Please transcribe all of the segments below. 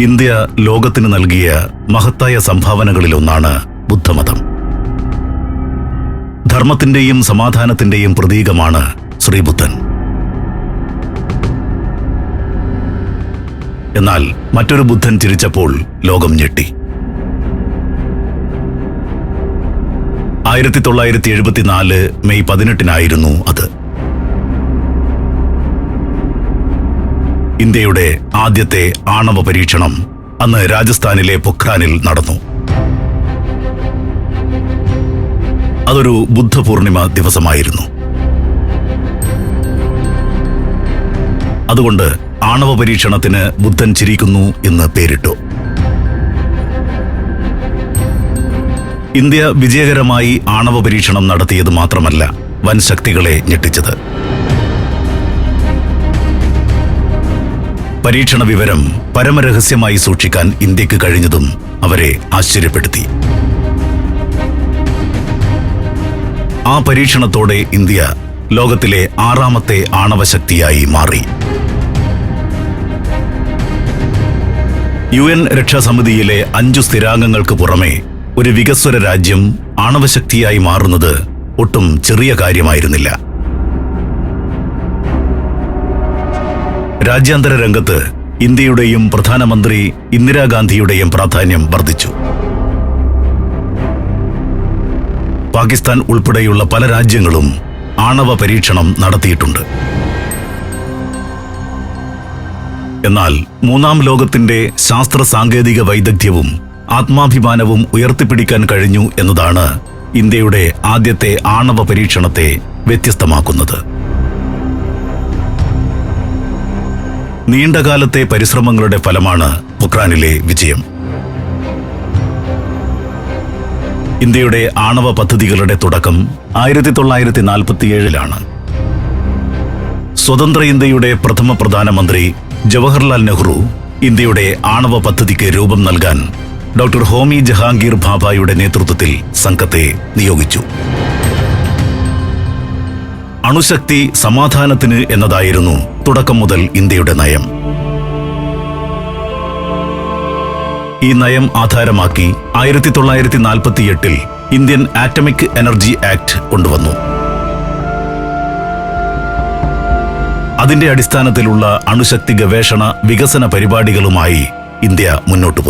India ലോകത്തിന് നൽകിയ മഹത്തായ സംഭാവനകളിലൊന്നാണ് ബുദ്ധമതം. ധർമ്മത്തിന്റെയും സമാധാനത്തിന്റെയും പ്രതീകമാണ് ശ്രീബുദ്ധൻ. എന്നാൽ മറ്റൊരു ബുദ്ധൻ ചിരിച്ചപ്പോൾ ലോകം ഞെട്ടി. ആയിരത്തി തൊള്ളായിരത്തി എഴുപത്തിനാല് മെയ് പതിനെട്ടിനായിരുന്നു അത്. ഇന്ത്യയുടെ ആദ്യത്തെ ആണവ പരീക്ഷണം അന്ന് രാജസ്ഥാനിലെ പൊഖ്രാനിൽ നടന്നു. അതൊരു ബുദ്ധപൂർണിമ ദിവസമായിരുന്നു. അതുകൊണ്ട് ആണവ പരീക്ഷണത്തിന് ബുദ്ധൻ ചിരിക്കുന്നു എന്ന് പേരിട്ടു. ഇന്ത്യ വിജയകരമായി ആണവ പരീക്ഷണം നടത്തിയത് മാത്രമല്ല വൻ ശക്തികളെ ഞെട്ടിച്ചത്. പരീക്ഷണ വിവരം പരമരഹസ്യമായി സൂക്ഷിക്കാൻ ഇന്ത്യയ്ക്ക് കഴിഞ്ഞതും അവരെ ആശ്ചര്യപ്പെടുത്തി. ആ പരീക്ഷണത്തോടെ ഇന്ത്യ ലോകത്തിലെ ആറാമത്തെ ആണവശക്തിയായി മാറി. യു എൻ രക്ഷാസമിതിയിലെ അഞ്ചു സ്ഥിരാംഗങ്ങൾക്ക് പുറമെ ഒരു വികസ്വര രാജ്യം ആണവശക്തിയായി മാറുന്നത് ഒട്ടും ചെറിയ കാര്യമായിരുന്നില്ല. രാജ്യാന്തര രംഗത്ത് ഇന്ത്യയുടെയും പ്രധാനമന്ത്രി ഇന്ദിരാഗാന്ധിയുടെയും പ്രാധാന്യം വർദ്ധിച്ചു. പാകിസ്ഥാൻ ഉൾപ്പെടെയുള്ള പല രാജ്യങ്ങളും ആണവ പരീക്ഷണം നടത്തിയിട്ടുണ്ട്. എന്നാൽ മൂന്നാം ലോകത്തിന്റെ ശാസ്ത്ര സാങ്കേതിക വൈദഗ്ധ്യവും ആത്മാഭിമാനവും ഉയർത്തിപ്പിടിക്കാൻ കഴിഞ്ഞു എന്നതാണ് ഇന്ത്യയുടെ ആദ്യത്തെ ആണവ പരീക്ഷണത്തെ വ്യത്യസ്തമാക്കുന്നത്. നീണ്ടകാലത്തെ പരിശ്രമങ്ങളുടെ ഫലമാണ് പൊക്രാനിലെ വിജയം. ഇന്ത്യയുടെ ആണവ പദ്ധതികളുടെ തുടക്കം ആയിരത്തി തൊള്ളായിരത്തി നാൽപ്പത്തിയേഴിലാണ് സ്വതന്ത്ര ഇന്ത്യയുടെ പ്രഥമ പ്രധാനമന്ത്രി ജവഹർലാൽ നെഹ്റു ഇന്ത്യയുടെ ആണവ പദ്ധതിക്ക് രൂപം നൽകാൻ ഡോക്ടർ ഹോമി ജഹാംഗീർ ഭാഭായുടെ നേതൃത്വത്തിൽ സംഘത്തെ നിയോഗിച്ചു. അണുശക്തി സമാധാനത്തിന് എന്നതായിരുന്നു തുടക്കം മുതൽ ഇന്ത്യയുടെ നയം. ഈ നയം ആധാരമാക്കി ആയിരത്തി തൊള്ളായിരത്തി നാൽപ്പത്തി എട്ടിൽ ഇന്ത്യൻ ആറ്റമിക് എനർജി ആക്ട് കൊണ്ടുവന്നു. അതിന്റെ അടിസ്ഥാനത്തിലുള്ള അണുശക്തി ഗവേഷണ വികസന പരിപാടികളുമായി ഇന്ത്യ മുന്നോട്ടു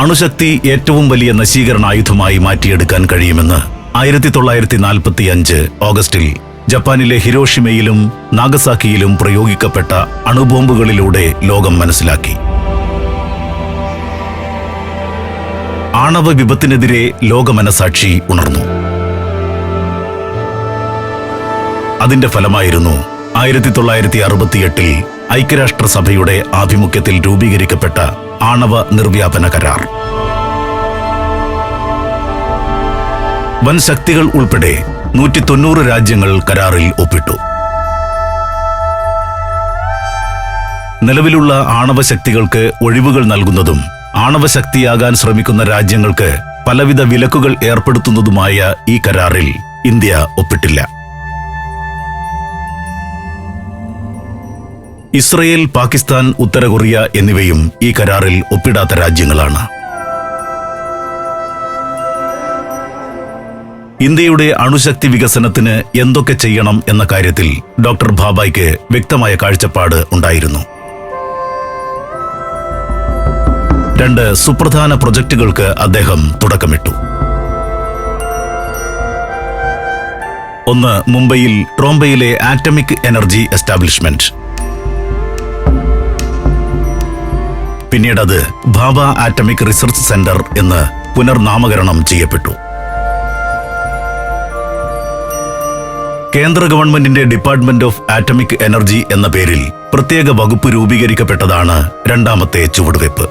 അണുശക്തി ഏറ്റവും വലിയ നശീകരണ ആയുധമായി മാറ്റിയെടുക്കാൻ കഴിയുമെന്ന് ആയിരത്തി തൊള്ളായിരത്തി നാൽപ്പത്തി അഞ്ച് ഓഗസ്റ്റിൽ ജപ്പാനിലെ ഹിരോഷിമയിലും നാഗസാക്കിയിലും പ്രയോഗിക്കപ്പെട്ട അണുബോംബുകളിലൂടെ ലോകം മനസ്സിലാക്കി. ആണവ വിപത്തിനെതിരെ ലോകമനസാക്ഷി ഉണർന്നു. അതിന്റെ ഫലമായിരുന്നു ആയിരത്തി തൊള്ളായിരത്തി അറുപത്തിയെട്ടിൽ ഐക്യരാഷ്ട്രസഭയുടെ ആഭിമുഖ്യത്തിൽ രൂപീകരിക്കപ്പെട്ട ആണവ നിർവ്യാപന കരാർ. വൻ ശക്തികൾ ഉൾപ്പെടെ നൂറ്റി തൊണ്ണൂറ് രാജ്യങ്ങൾ കരാറിൽ ഒപ്പിട്ടു. നിലവിലുള്ള ആണവ ശക്തികൾക്ക് ഒഴിവുകൾ നൽകുന്നതും ആണവ ആണവശക്തിയാകാൻ ശ്രമിക്കുന്ന രാജ്യങ്ങൾക്ക് പലവിധ വിലക്കുകൾ ഏർപ്പെടുത്തുന്നതുമായ ഈ കരാറിൽ ഇന്ത്യ ഒപ്പിട്ടില്ല. ഇസ്രയേൽ പാകിസ്ഥാൻ ഉത്തര കൊറിയ എന്നിവയും ഈ കരാറിൽ ഒപ്പിടാത്ത രാജ്യങ്ങളാണ്. ഇന്ത്യയുടെ അണുശക്തി വികസനത്തിന് എന്തൊക്കെ ചെയ്യണം എന്ന കാര്യത്തിൽ ഡോക്ടർ ഭാബായ്ക്ക് വ്യക്തമായ കാഴ്ചപ്പാട് ഉണ്ടായിരുന്നു. രണ്ട് സുപ്രധാന പ്രൊജക്ടുകൾക്ക് അദ്ദേഹം തുടക്കമിട്ടു. ഒന്ന് മുംബൈയിൽ ട്രോംബയിലെ ആറ്റമിക് എനർജി എസ്റ്റാബ്ലിഷ്മെന്റ്. പിന്നീട് അത് ഭാബ ആറ്റമിക് റിസർച്ച് സെന്റർ എന്ന് പുനർനാമകരണം ചെയ്യപ്പെട്ടു. കേന്ദ്ര ഗവൺമെന്റിന്റെ ഡിപ്പാർട്ട്മെന്റ് ഓഫ് ആറ്റമിക് എനർജി എന്ന പേരിൽ പ്രത്യേക വകുപ്പ് രൂപീകരിക്കപ്പെട്ടതാണ് രണ്ടാമത്തെ ചുവടുവയ്പ്.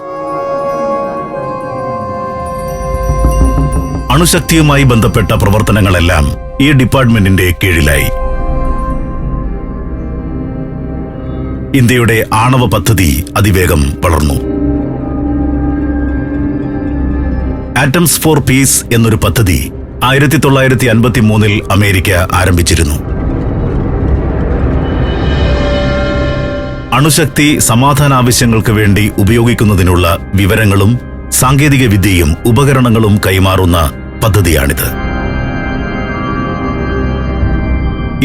അണുശക്തിയുമായി ബന്ധപ്പെട്ട പ്രവർത്തനങ്ങളെല്ലാം ഈ ഡിപ്പാർട്ട്മെന്റിന്റെ കീഴിലായി. ഇന്ത്യയുടെ ആണവ പദ്ധതി അതിവേഗം വളർന്നു. ആറ്റംസ് ഫോർ പീസ് എന്നൊരു പദ്ധതി ആയിരത്തി തൊള്ളായിരത്തി അൻപത്തി മൂന്നിൽ അമേരിക്ക ആരംഭിച്ചിരുന്നു. അണുശക്തി സമാധാന ആവശ്യങ്ങൾക്ക് വേണ്ടി ഉപയോഗിക്കുന്നതിനുള്ള വിവരങ്ങളും സാങ്കേതിക വിദ്യയും ഉപകരണങ്ങളും കൈമാറുന്ന പദ്ധതിയാണിത്.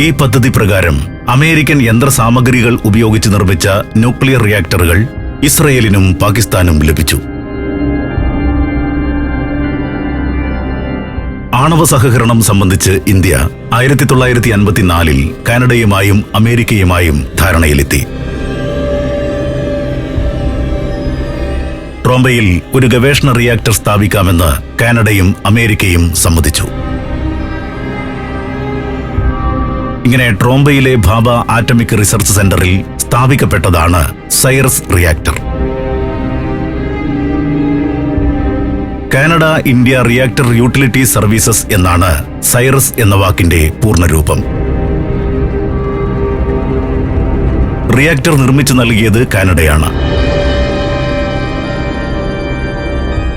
ഈ പദ്ധതി പ്രകാരം അമേരിക്കൻ യന്ത്രസാമഗ്രികൾ ഉപയോഗിച്ച് നിർമ്മിച്ച ന്യൂക്ലിയർ റിയാക്ടറുകൾ ഇസ്രയേലിനും പാകിസ്ഥാനും ലഭിച്ചു. ആണവ സഹകരണം സംബന്ധിച്ച് ഇന്ത്യ ആയിരത്തി തൊള്ളായിരത്തി അൻപത്തിനാലിൽ കാനഡയുമായും അമേരിക്കയുമായും ധാരണയിലെത്തി. ട്രോംബയിൽ ഒരു ഗവേഷണ റിയാക്ടർ സ്ഥാപിക്കാമെന്ന് കാനഡയും അമേരിക്കയും സമ്മതിച്ചു. ഇങ്ങനെ ട്രോംബയിലെ ഭാബ ആറ്റമിക് റിസർച്ച് സെന്ററിൽ സ്ഥാപിക്കപ്പെട്ടതാണ് CIRUS reactor. Canada India reactor utility services എന്നാണ് സൈറസ് എന്ന വാക്കിന്റെ പൂർണരൂപം. റിയാക്ടർ നിർമ്മിച്ചു നൽകിയത് കാനഡയാണ്.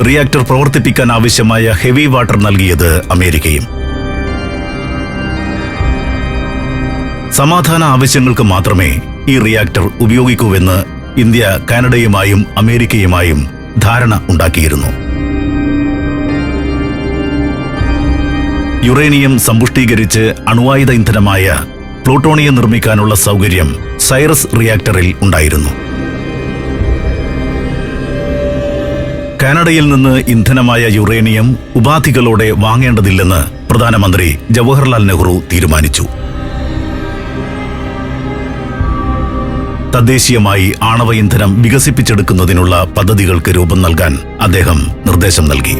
റിയാക്ടർ പ്രവർത്തിപ്പിക്കാൻ ആവശ്യമായ ഹെവി വാട്ടർ നൽകിയത് അമേരിക്കയും. സമാധാന ആവശ്യങ്ങൾക്ക് മാത്രമേ ഈ റിയാക്ടർ ഉപയോഗിക്കൂവെന്ന് ഇന്ത്യ കാനഡയുമായും അമേരിക്കയുമായും ധാരണ ഉണ്ടാക്കിയിരുന്നു. യുറേനിയം സമ്പുഷ്ടീകരിച്ച് അണുവായുധ ഇന്ധനമായ പ്ലൂട്ടോണിയം നിർമ്മിക്കാനുള്ള സൗകര്യം സൈറസ് റിയാക്ടറിൽ ഉണ്ടായിരുന്നു. കാനഡയിൽ നിന്ന് ഇന്ധനമായ യുറേനിയം ഉപാധികളോടെ വാങ്ങേണ്ടതില്ലെന്ന് പ്രധാനമന്ത്രി ജവഹർലാൽ നെഹ്റു തീരുമാനിച്ചു. തദ്ദേശീയമായി ആണവ ഇന്ധനം വികസിപ്പിച്ചെടുക്കുന്നതിനുള്ള പദ്ധതികൾക്ക് രൂപം നൽകാൻ അദ്ദേഹം നിർദ്ദേശം നൽകി.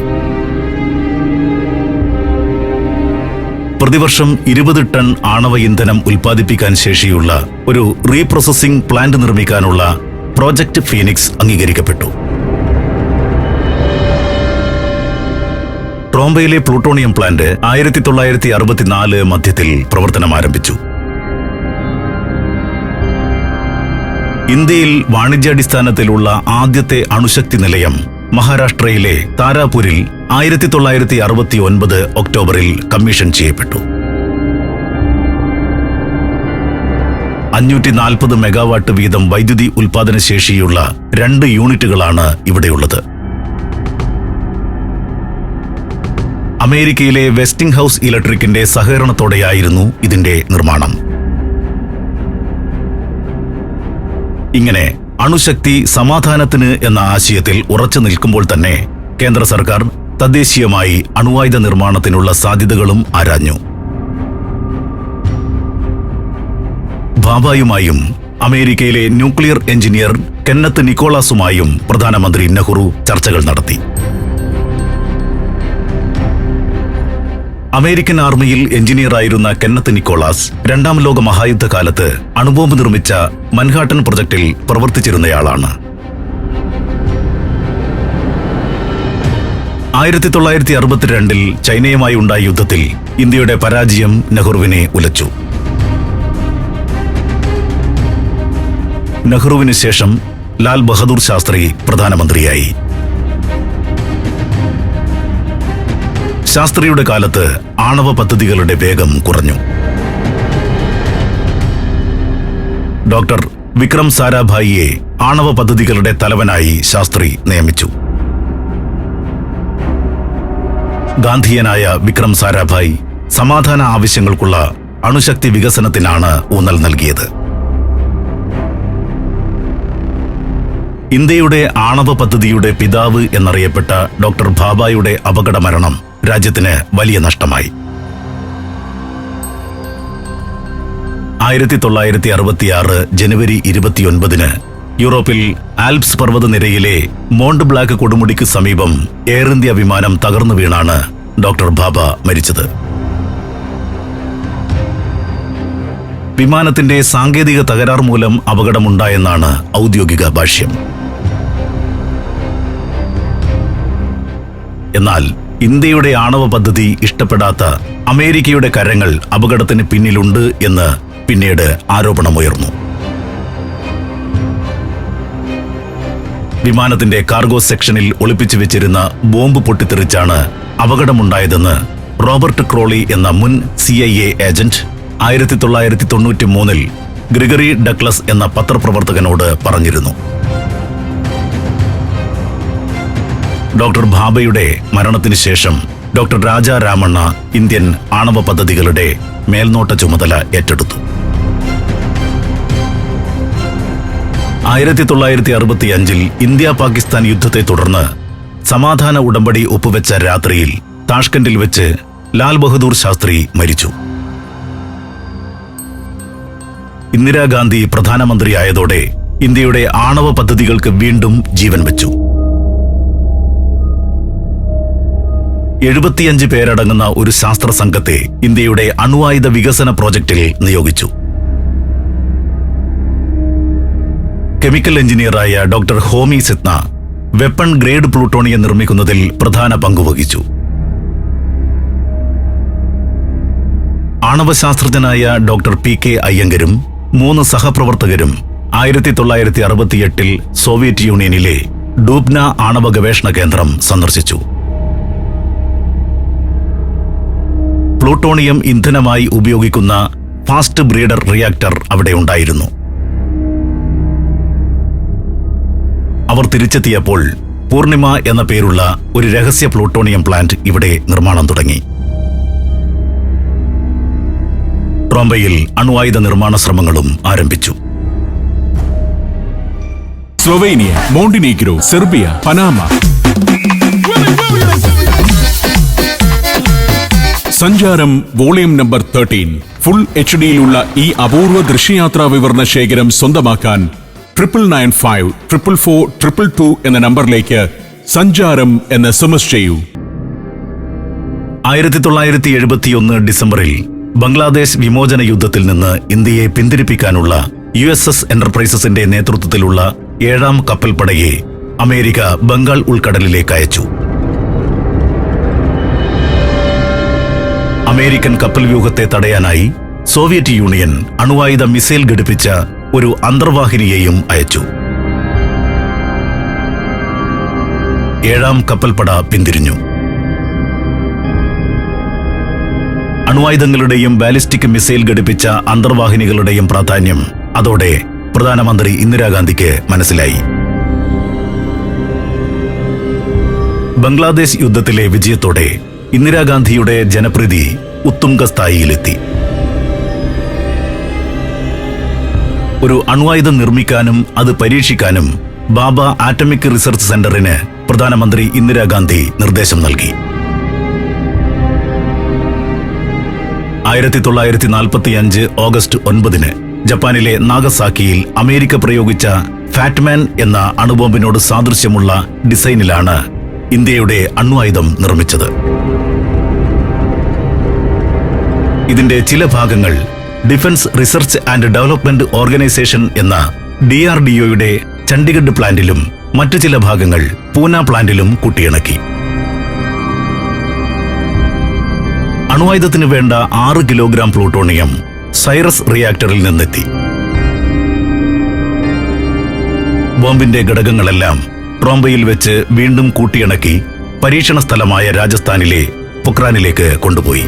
പ്രതിവർഷം ഇരുപത് ടൺ ആണവ ഇന്ധനം ഉൽപ്പാദിപ്പിക്കാൻ ശേഷിയുള്ള ഒരു റീപ്രോസസിംഗ് പ്ലാന്റ് നിർമ്മിക്കാനുള്ള പ്രോജക്ട് ഫീനിക്സ് അംഗീകരിക്കപ്പെട്ടു. ട്രോംബയിലെ പ്ലൂട്ടോണിയം പ്ലാന്റ് ആയിരത്തി തൊള്ളായിരത്തി അറുപത്തിനാല് മധ്യത്തിൽ പ്രവർത്തനം ആരംഭിച്ചു. ഇന്ത്യയിൽ വാണിജ്യാടിസ്ഥാനത്തിലുള്ള ആദ്യത്തെ അണുശക്തി നിലയം മഹാരാഷ്ട്രയിലെ താരാപൂരിൽ ആയിരത്തി തൊള്ളായിരത്തി അറുപത്തി ഒൻപത് ഒക്ടോബറിൽ കമ്മീഷൻ ചെയ്യപ്പെട്ടു. അഞ്ഞൂറ്റി നാൽപ്പത് മെഗാവാട്ട് വീതം വൈദ്യുതി ഉൽപാദന ശേഷിയുള്ള രണ്ട് യൂണിറ്റുകളാണ് ഇവിടെയുള്ളത്. അമേരിക്കയിലെ വെസ്റ്റിംഗ് ഹൗസ് ഇലക്ട്രിക്കിന്റെ സഹകരണത്തോടെയായിരുന്നു ഇതിന്റെ നിർമ്മാണം. ഇങ്ങനെ അണുശക്തി സമാധാനത്തിന് എന്ന ആശയത്തിൽ ഉറച്ചു നിൽക്കുമ്പോൾ തന്നെ കേന്ദ്ര സർക്കാർ തദ്ദേശീയമായി അണുവായുധ നിർമ്മാണത്തിനുള്ള സാധ്യതകളും ആരാഞ്ഞു. ബാബായുമായും അമേരിക്കയിലെ ന്യൂക്ലിയർ എഞ്ചിനീയർ കെന്നത്ത് നിക്കോളാസുമായും പ്രധാനമന്ത്രി നെഹ്റു ചർച്ചകൾ നടത്തി. അമേരിക്കൻ ആർമിയിൽ എഞ്ചിനീയറായിരുന്ന കെന്നത്ത് നിക്കോളാസ് രണ്ടാം ലോക മഹായുദ്ധകാലത്ത് അണുബോംബ് നിർമ്മിച്ച മൻഹാട്ടൻ പ്രൊജക്ടിൽ പ്രവർത്തിച്ചിരുന്നയാളാണ്. ആയിരത്തി തൊള്ളായിരത്തി അറുപത്തിരണ്ടിൽ ചൈനയുമായി ഉണ്ടായ യുദ്ധത്തിൽ ഇന്ത്യയുടെ പരാജയം നെഹ്റുവിനെ ഉലച്ചു. നെഹ്റുവിന് ശേഷം ലാൽ ബഹദൂർ ശാസ്ത്രി പ്രധാനമന്ത്രിയായി. ശാസ്ത്രിയുടെ കാലത്ത് ആണവ പദ്ധതികളുടെ വേഗം കുറഞ്ഞു. ഡോക്ടർ വിക്രം സാരാഭായിയെ ആണവ പദ്ധതികളുടെ തലവനായി ശാസ്ത്രി നിയമിച്ചു. ഗാന്ധിയനായ വിക്രം സാരാഭായി സമാധാന ആവശ്യങ്ങൾക്കുള്ള അണുശക്തി വികസനത്തിനാണ് ഊന്നൽ നൽകിയത്. ഇന്ത്യയുടെ ആണവ പദ്ധതിയുടെ പിതാവ് എന്നറിയപ്പെട്ട ഡോക്ടർ ഭാബായുടെ അപകട മരണം രാജ്യത്തിന് വലിയ നഷ്ടമായി. ആയിരത്തി തൊള്ളായിരത്തി അറുപത്തിയാറ് ജനുവരി ഇരുപത്തിയൊൻപതിന് യൂറോപ്പിൽ ആൽപ്സ് പർവതനിരയിലെ മോണ്ട് ബ്ലാക്ക് കൊടുമുടിക്ക് സമീപം എയർ ഇന്ത്യ വിമാനം തകർന്നു വീണാണ് ഡോക്ടർ ബാബ മരിച്ചത്. വിമാനത്തിന്റെ സാങ്കേതിക തകരാർ മൂലം അപകടമുണ്ടായെന്നാണ് ഔദ്യോഗിക ഭാഷ്യം. എന്നാൽ ഇന്ത്യയുടെ ആണവ പദ്ധതി ഇഷ്ടപ്പെടാത്ത അമേരിക്കയുടെ കരങ്ങൾ അപകടത്തിന് പിന്നിലുണ്ട് എന്ന് പിന്നീട് ആരോപണമുയർന്നു. വിമാനത്തിന്റെ കാർഗോ സെക്ഷനിൽ ഒളിപ്പിച്ചു വെച്ചിരുന്ന ബോംബ് പൊട്ടിത്തെറിച്ചാണ് അപകടമുണ്ടായതെന്ന് റോബർട്ട് ക്രോളി എന്ന മുൻ സി ഐ എ ഏജന്റ് ആയിരത്തി തൊള്ളായിരത്തി തൊണ്ണൂറ്റി മൂന്നിൽ ഗ്രിഗറി ഡക്ലസ് എന്ന പത്രപ്രവർത്തകനോട് പറഞ്ഞിരുന്നു. ഡോക്ടർ ഭാബയുടെ മരണത്തിന് ശേഷം ഡോക്ടർ രാജാ രാമണ്ണ ഇന്ത്യൻ ആണവ പദ്ധതികളുടെ മേൽനോട്ട ചുമതല ഏറ്റെടുത്തു. ആയിരത്തി തൊള്ളായിരത്തി അറുപത്തി അഞ്ചിൽ ഇന്ത്യ പാകിസ്ഥാൻ യുദ്ധത്തെ തുടർന്ന് സമാധാന ഉടമ്പടി ഒപ്പുവെച്ച രാത്രിയിൽ താഷ്കണ്ടിൽ വെച്ച് ലാൽ ബഹദൂർ ശാസ്ത്രി മരിച്ചു. ഇന്ദിരാഗാന്ധി പ്രധാനമന്ത്രിയായതോടെ ഇന്ത്യയുടെ ആണവ പദ്ധതികൾക്ക് വീണ്ടും ജീവൻ വെച്ചു. എഴുപത്തിയഞ്ച് പേരടങ്ങുന്ന ഒരു ശാസ്ത്ര സംഘത്തെ ഇന്ത്യയുടെ അണുവായുധ വികസന പ്രോജക്റ്റിൽ നിയോഗിച്ചു. Chemical എഞ്ചിനീയറായ doctor Homi Sethna weapon grade plutonium നിർമ്മിക്കുന്നതിൽ പ്രധാന പങ്കുവഹിച്ചു ആണവശാസ്ത്രജ്ഞനായ ഡോക്ടർ പി കെ അയ്യങ്കരും മൂന്ന് സഹപ്രവർത്തകരും ആയിരത്തി തൊള്ളായിരത്തി അറുപത്തിയെട്ടിൽ സോവിയറ്റ് യൂണിയനിലെ ഡൂബ്ന ആണവ ഗവേഷണ കേന്ദ്രം സന്ദർശിച്ചു. പ്ലൂട്ടോണിയം ഇന്ധനമായി ഉപയോഗിക്കുന്ന ഫാസ്റ്റ് ബ്രീഡർ റിയാക്ടർ അവിടെ ഉണ്ടായിരുന്നു. അവർ തിരിച്ചെത്തിയപ്പോൾ പൂർണിമ എന്ന പേരുള്ള ഒരു രഹസ്യ പ്ലൂട്ടോണിയം പ്ലാന്റ് ഇവിടെ നിർമ്മാണം തുടങ്ങി. ട്രോംബയിൽ അണുവായുധ നിർമ്മാണ ശ്രമങ്ങളും ആരംഭിച്ചു. Slovenia Montenegro Serbia Panama. Sancharam volume number thirteen. Full H ഡിയിലുള്ള ഈ അപൂർവ ദൃശ്യയാത്രാ വിവരണ ശേഖരം സ്വന്തമാക്കാൻ triple nine five triple four triple two എന്ന നമ്പറിലേക്ക് സഞ്ചാരം എന്ന് എസ് എം എസ് ചെയ്യൂ. ആയിരത്തി തൊള്ളായിരത്തി എഴുപത്തിയൊന്ന് ഡിസംബറിൽ ബംഗ്ലാദേശ് വിമോചന യുദ്ധത്തിൽ നിന്ന് ഇന്ത്യയെ പിന്തിരിപ്പിക്കാനുള്ള യു എസ് എസ് എന്റർപ്രൈസസിന്റെ നേതൃത്വത്തിലുള്ള ഏഴാം കപ്പൽപ്പടയെ അമേരിക്ക ബംഗാൾ ഉൾക്കടലിലേക്ക് അയച്ചു. അമേരിക്കൻ കപ്പൽ വ്യൂഹത്തെ തടയാനായി സോവിയറ്റ് യൂണിയൻ അണുവായുധ മിസൈൽ ഘടിപ്പിച്ച ഒരു അന്തർവാഹിനിയെയും അയച്ചു. ഏഴാം കപ്പൽപ്പട പിന്തിരിഞ്ഞു. അണുവായുധങ്ങളുടെയും ബാലിസ്റ്റിക് മിസൈൽ ഘടിപ്പിച്ച അന്തർവാഹിനികളുടെയും പ്രാധാന്യം അതോടെ പ്രധാനമന്ത്രി ഇന്ദിരാഗാന്ധിക്ക് മനസ്സിലായി. ബംഗ്ലാദേശ് യുദ്ധത്തിലെ വിജയത്തോടെ ഇന്ദിരാഗാന്ധിയുടെ ജനപ്രീതി ഉത്തുംഗ ഒരു അണുവായുധം നിർമ്മിക്കാനും അത് പരീക്ഷിക്കാനും ബാബ ആറ്റമിക് റിസർച്ച് സെന്ററിന് പ്രധാനമന്ത്രി ഇന്ദിരാഗാന്ധി നിർദ്ദേശം നൽകി. ആയിരത്തി തൊള്ളായിരത്തി നാൽപ്പത്തി അഞ്ച് ഓഗസ്റ്റ് ഒൻപതിന് ജപ്പാനിലെ നാഗസാക്കിയിൽ അമേരിക്ക പ്രയോഗിച്ച ഫാറ്റ്മാൻ എന്ന അണുബോംബിനോട് സാദൃശ്യമുള്ള ഡിസൈനിലാണ് ഇന്ത്യയുടെ അണ്വായുധം നിർമ്മിച്ചത്. ഇതിന്റെ ചില ഭാഗങ്ങൾ defence research and development organisation എന്ന ഡി ആർ ഡി ഒയുടെ ചണ്ഡിഗഡ് പ്ലാന്റിലും മറ്റു ചില ഭാഗങ്ങൾ പൂന പ്ലാന്റിലും കുട്ടിയിണക്കി. അണുവായുധത്തിന് വേണ്ട ആറ് കിലോഗ്രാം പ്ലൂട്ടോണിയം സൈറസ് റിയാക്ടറിൽ നിന്നെത്തി. ബോംബിന്റെ ഘടകങ്ങളെല്ലാം ട്രോംബയിൽ വെച്ച് വീണ്ടും കൂട്ടിയിണക്കി പരീക്ഷണ സ്ഥലമായ രാജസ്ഥാനിലെ പൊക്രാനിലേക്ക് കൊണ്ടുപോയി.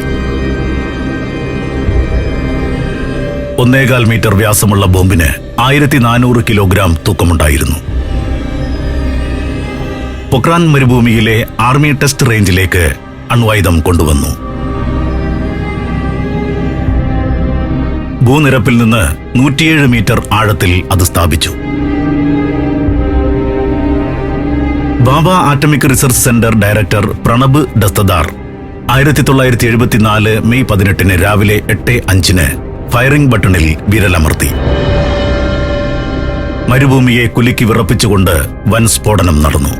ഒന്നേകാൽ മീറ്റർ വ്യാസമുള്ള ബോംബിന് ആയിരത്തി നാനൂറ് കിലോഗ്രാം തൂക്കമുണ്ടായിരുന്നു. പൊക്രാൻ മരുഭൂമിയിലെ ആർമി ടെസ്റ്റ് റേഞ്ചിലേക്ക് അണ്വായുധം കൊണ്ടുവന്നു. ഭൂനിരപ്പിൽ നിന്ന് നൂറ്റിയേഴ് മീറ്റർ ആഴത്തിൽ അത് സ്ഥാപിച്ചു. Bhabha atomic research centre director Pranab Dastidar ആയിരത്തി തൊള്ളായിരത്തി എഴുപത്തിനാല് മെയ് പതിനെട്ടിന് രാവിലെ എട്ട് അഞ്ചിന് ഫയറിംഗ് ബട്ടണിൽ വിരലമർത്തി. മരുഭൂമിയെ കുലുക്കി വിറപ്പിച്ചുകൊണ്ട് വൻ സ്ഫോടനം നടന്നു.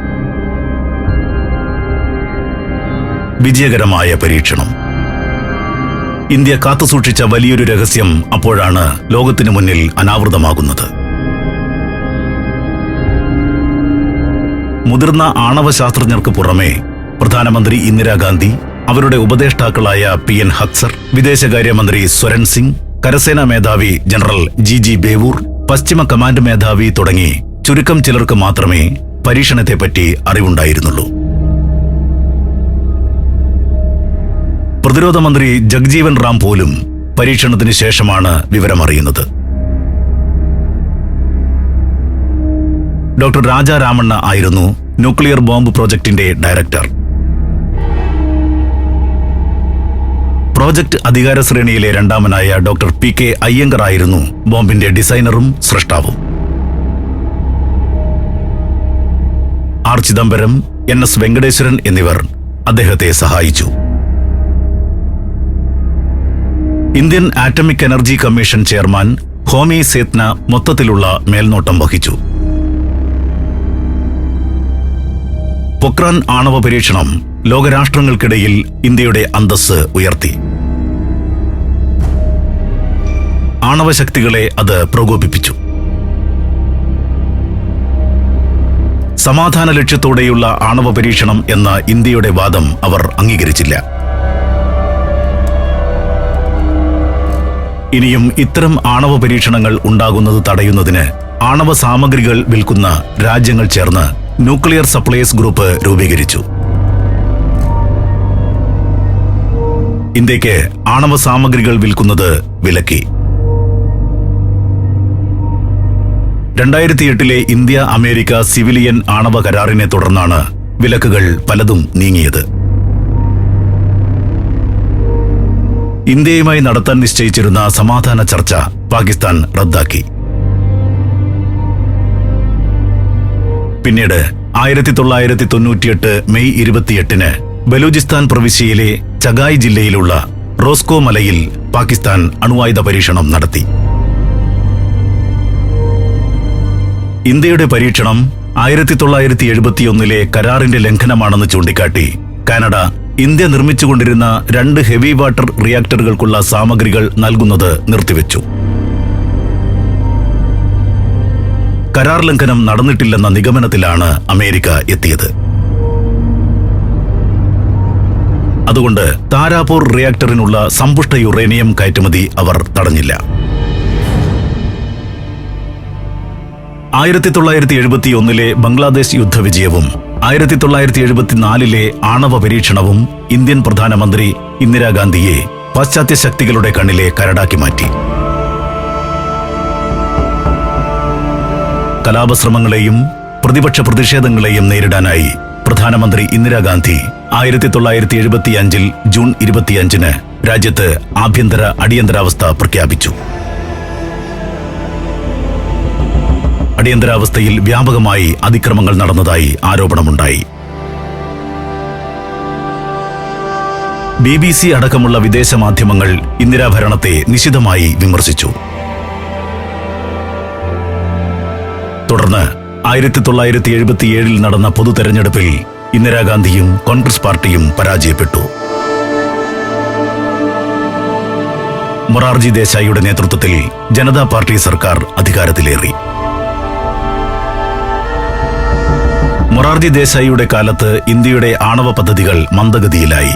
വിജയകരമായ പരീക്ഷണം. ഇന്ത്യ കാത്തുസൂക്ഷിച്ച വലിയൊരു രഹസ്യം അപ്പോഴാണ് ലോകത്തിനു മുന്നിൽ അനാവൃതമാകുന്നത്. മുതിർന്ന ആണവ ശാസ്ത്രജ്ഞർക്ക് പുറമെ പ്രധാനമന്ത്രി ഇന്ദിരാഗാന്ധി അവരുടെ ഉപദേഷ്ടാക്കളായ പി എൻ ഹക്സർ വിദേശകാര്യമന്ത്രി സ്വരൺ സിംഗ് കരസേനാ മേധാവി ജനറൽ ജി ജി ബേവൂർ പശ്ചിമ കമാൻഡ് മേധാവി തുടങ്ങി ചുരുക്കം ചിലർക്ക് മാത്രമേ പരീക്ഷണത്തെപ്പറ്റി അറിവുണ്ടായിരുന്നുള്ളൂ. പ്രതിരോധ മന്ത്രി ജഗ്ജീവൻ റാം പോലും പരീക്ഷണത്തിന് ശേഷമാണ് വിവരമറിയുന്നത്. ഡോക്ടർ രാജാ രാമണ്ണ ആയിരുന്നു ന്യൂക്ലിയർ ബോംബ് പ്രോജക്ടിന്റെ ഡയറക്ടർ. പ്രോജക്ട് അധികാര ശ്രേണിയിലെ രണ്ടാമനായ ഡോക്ടർ പി കെ അയ്യങ്കർ ആയിരുന്നു. ബോംബിന്റെ ഡിസൈനറും സൃഷ്ടാവും R Chidambaram N S Venkateshwaran എന്നിവർ അദ്ദേഹത്തെ സഹായിച്ചു. Indian atomic energy commission chairman Homi Sethna മൊത്തത്തിലുള്ള മേൽനോട്ടം വഹിച്ചു. പൊക്രാൻ ആണവ പരീക്ഷണം ലോകരാഷ്ട്രങ്ങൾക്കിടയിൽ ഇന്ത്യയുടെ അന്തസ് ഉയർത്തി. ആണവശക്തികളെ അത് പ്രകോപിപ്പിച്ചു. സമാധാന ലക്ഷ്യത്തോടെയുള്ള ആണവ പരീക്ഷണം എന്ന ഇന്ത്യയുടെ വാദം അവർ അംഗീകരിച്ചില്ല. ഇനിയും ഇത്തരം ആണവ പരീക്ഷണങ്ങൾ ഉണ്ടാകുന്നത് തടയുന്നതിന് ആണവ സാമഗ്രികൾ വിൽക്കുന്ന രാജ്യങ്ങൾ ചേർന്ന് ന്യൂക്ലിയർ സപ്ലൈസ് ഗ്രൂപ്പ് രൂപീകരിച്ചു. ഇന്ത്യയ്ക്ക് ആണവ സാമഗ്രികൾ വിൽക്കുന്നത് വിലക്കി. രണ്ടായിരത്തി എട്ടിലെ ഇന്ത്യ അമേരിക്ക സിവിലിയൻ ആണവ കരാറിനെ തുടർന്നാണ് വിലക്കുകൾ പലതും നീങ്ങിയത്. ഇന്ത്യയുമായി നടത്താൻ നിശ്ചയിച്ചിരുന്ന സമാധാന ചർച്ച പാകിസ്ഥാൻ റദ്ദാക്കി. പിന്നീട് ആയിരത്തി തൊള്ളായിരത്തി തൊണ്ണൂറ്റിയെട്ട് മെയ് ഇരുപത്തിയെട്ടിന് ബലൂചിസ്ഥാൻ പ്രവിശ്യയിലെ ചഗായ് ജില്ലയിലുള്ള റോസ്കോ മലയിൽ പാകിസ്ഥാൻ അണുവായുധ പരീക്ഷണം നടത്തി. ഇന്ത്യയുടെ പരീക്ഷണം ആയിരത്തി തൊള്ളായിരത്തി എഴുപത്തിയൊന്നിലെ കരാറിന്റെ ലംഘനമാണെന്ന് ചൂണ്ടിക്കാട്ടി കാനഡ ഇന്ത്യ നിർമ്മിച്ചുകൊണ്ടിരുന്ന രണ്ട് ഹെവി വാട്ടർ റിയാക്ടറുകൾക്കുള്ള സാമഗ്രികൾ നൽകുന്നത് നിർത്തിവെച്ചു. കരാർ ലംഘനം നടന്നിട്ടില്ലെന്ന നിഗമനത്തിലാണ് അമേരിക്ക എത്തിയത്. അതുകൊണ്ട് താരാപൂർ റിയാക്ടറിനുള്ള സമ്പുഷ്ട യുറേനിയം കയറ്റുമതി അവർ തടഞ്ഞില്ല. ആയിരത്തി തൊള്ളായിരത്തി എഴുപത്തി ഒന്നിലെ ബംഗ്ലാദേശ് യുദ്ധവിജയവും ആയിരത്തി തൊള്ളായിരത്തി എഴുപത്തിനാലിലെ ആണവ പരീക്ഷണവും ഇന്ത്യൻ പ്രധാനമന്ത്രി ഇന്ദിരാഗാന്ധിയെ പാശ്ചാത്യ ശക്തികളുടെ കണ്ണിലെ കരടാക്കി മാറ്റി. കലാപശ്രമങ്ങളെയും പ്രതിപക്ഷ പ്രതിഷേധങ്ങളെയും നേരിടാനായി പ്രധാനമന്ത്രി ഇന്ദിരാഗാന്ധി ആയിരത്തി തൊള്ളായിരത്തി എഴുപത്തിയഞ്ചിൽ ജൂൺ ഇരുപത്തിയഞ്ചിന് രാജ്യത്ത് ആഭ്യന്തര അടിയന്തരാവസ്ഥ പ്രഖ്യാപിച്ചു. അടിയന്തരാവസ്ഥയിൽ വ്യാപകമായി അതിക്രമങ്ങൾ നടന്നതായി ആരോപണമുണ്ടായി. ബി ബി സി അടക്കമുള്ള വിദേശ മാധ്യമങ്ങൾ ഇന്ദിരാഭരണത്തെ നിശിതമായി വിമർശിച്ചു. തുടർന്ന് ആയിരത്തി തൊള്ളായിരത്തി എഴുപത്തിയേഴിൽ നടന്ന പൊതു തെരഞ്ഞെടുപ്പിൽ ഇന്ദിരാഗാന്ധിയും കോൺഗ്രസ് പാർട്ടിയും പരാജയപ്പെട്ടു. മൊറാർജി ദേശായിയുടെ നേതൃത്വത്തിൽ ജനതാ പാർട്ടി സർക്കാർ അധികാരത്തിലേറി. മൊറാർജി ദേശായിയുടെ കാലത്ത് ഇന്ത്യയുടെ ആണവ പദ്ധതികൾ മന്ദഗതിയിലായി.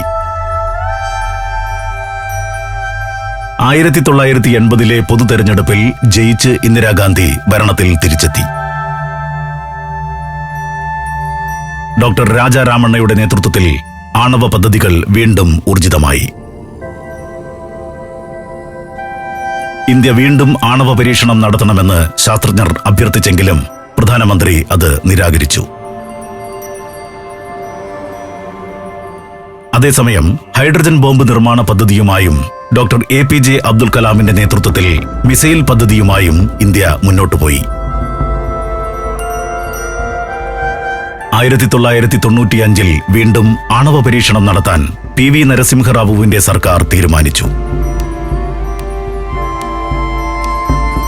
ആയിരത്തി തൊള്ളായിരത്തി എൺപതിലെ പൊതു തെരഞ്ഞെടുപ്പിൽ ജയിച്ച് ഇന്ദിരാഗാന്ധി ഭരണത്തിൽ തിരിച്ചെത്തി. ഡോക്ടർ രാജാരാമണ്ണയുടെ നേതൃത്വത്തിൽ ആണവ പദ്ധതികൾ വീണ്ടും ഊർജിതമായി. ഇന്ത്യ വീണ്ടും ആണവ പരീക്ഷണം നടത്തണമെന്ന് ശാസ്ത്രജ്ഞർ അഭ്യർത്ഥിച്ചെങ്കിലും പ്രധാനമന്ത്രി അത് നിരാകരിച്ചു. അതേസമയം ഹൈഡ്രജൻ ബോംബ് നിർമ്മാണ പദ്ധതിയുമായും doctor A P J Abdul കലാമിന്റെ നേതൃത്വത്തിൽ മിസൈൽ പദ്ധതിയുമായും ഇന്ത്യ മുന്നോട്ടു ആയിരത്തി തൊള്ളായിരത്തി തൊണ്ണൂറ്റിയഞ്ചിൽ വീണ്ടും ആണവ പരീക്ഷണം നടത്താൻ പി വി നരസിംഹറാവുവിന്റെ സർക്കാർ തീരുമാനിച്ചു.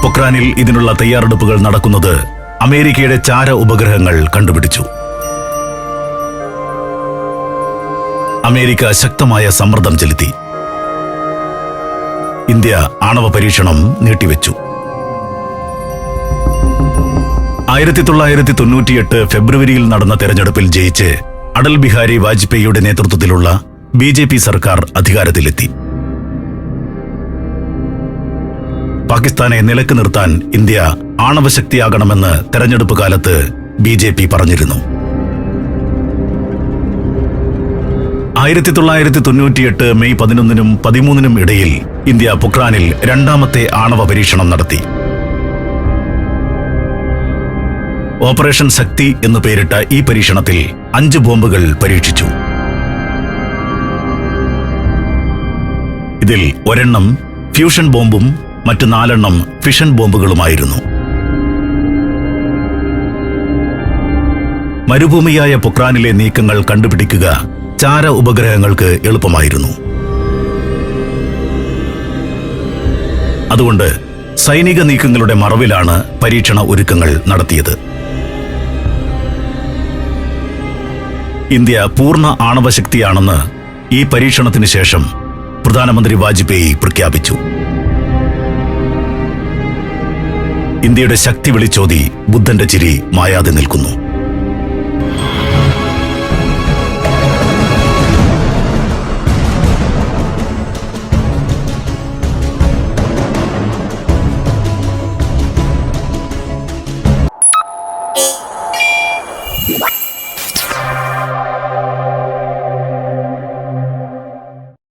പൊക്രാനിൽ ഇതിനുള്ള തയ്യാറെടുപ്പുകൾ നടക്കുന്നത് അമേരിക്കയുടെ ചാര ഉപഗ്രഹങ്ങൾ കണ്ടുപിടിച്ചു. അമേരിക്ക ശക്തമായ സമ്മർദ്ദം ചെലുത്തി. ഇന്ത്യ ആണവ പരീക്ഷണം നീട്ടിവെച്ചു. ആയിരത്തി തൊള്ളായിരത്തി തൊണ്ണൂറ്റിയെട്ട് ഫെബ്രുവരിയിൽ നടന്ന തെരഞ്ഞെടുപ്പിൽ ജയിച്ച് അടൽ ബിഹാരി വാജ്പേയിയുടെ നേതൃത്വത്തിലുള്ള ബി ജെ പി സർക്കാർ അധികാരത്തിലെത്തി. പാകിസ്ഥാനെ നിലയ്ക്ക് നിർത്താൻ ഇന്ത്യ ആണവശക്തിയാകണമെന്ന് തെരഞ്ഞെടുപ്പ് കാലത്ത് ബി ജെ പി പറഞ്ഞിരുന്നു. ആയിരത്തി തൊള്ളായിരത്തി തൊണ്ണൂറ്റിയെട്ട് മെയ് പതിനൊന്നിനും പതിമൂന്നിനും ഇടയിൽ ഇന്ത്യ പൊക്രാനിൽ രണ്ടാമത്തെ ആണവ പരീക്ഷണം നടത്തി. ഓപ്പറേഷൻ ശക്തി എന്നു പേരിട്ട ഈ പരീക്ഷണത്തിൽ അഞ്ച് ബോംബുകൾ പരീക്ഷിച്ചു. ഇതിൽ ഒരെണ്ണം ഫ്യൂഷൻ ബോംബും മറ്റ് നാലെണ്ണം ഫിഷൻ ബോംബുകളുമായിരുന്നു. മരുഭൂമിയായ പൊക്രാനിലെ നീക്കങ്ങൾ കണ്ടുപിടിക്കുക ചാര ഉപഗ്രഹങ്ങൾക്ക് എളുപ്പമായിരുന്നു. അതുകൊണ്ട് സൈനിക നീക്കങ്ങളുടെ മറവിലാണ് പരീക്ഷണ ഒരുക്കങ്ങൾ നടത്തിയത്. ഇന്ത്യ പൂർണ ആണവശക്തിയാണെന്ന് ഈ പരീക്ഷണത്തിന് ശേഷം പ്രധാനമന്ത്രി വാജ്പേയി പ്രഖ്യാപിച്ചു. ഇന്ത്യയുടെ ശക്തി വിളിച്ചോതി ബുദ്ധന്റെ ചിരി മായാതെ നിൽക്കുന്നു.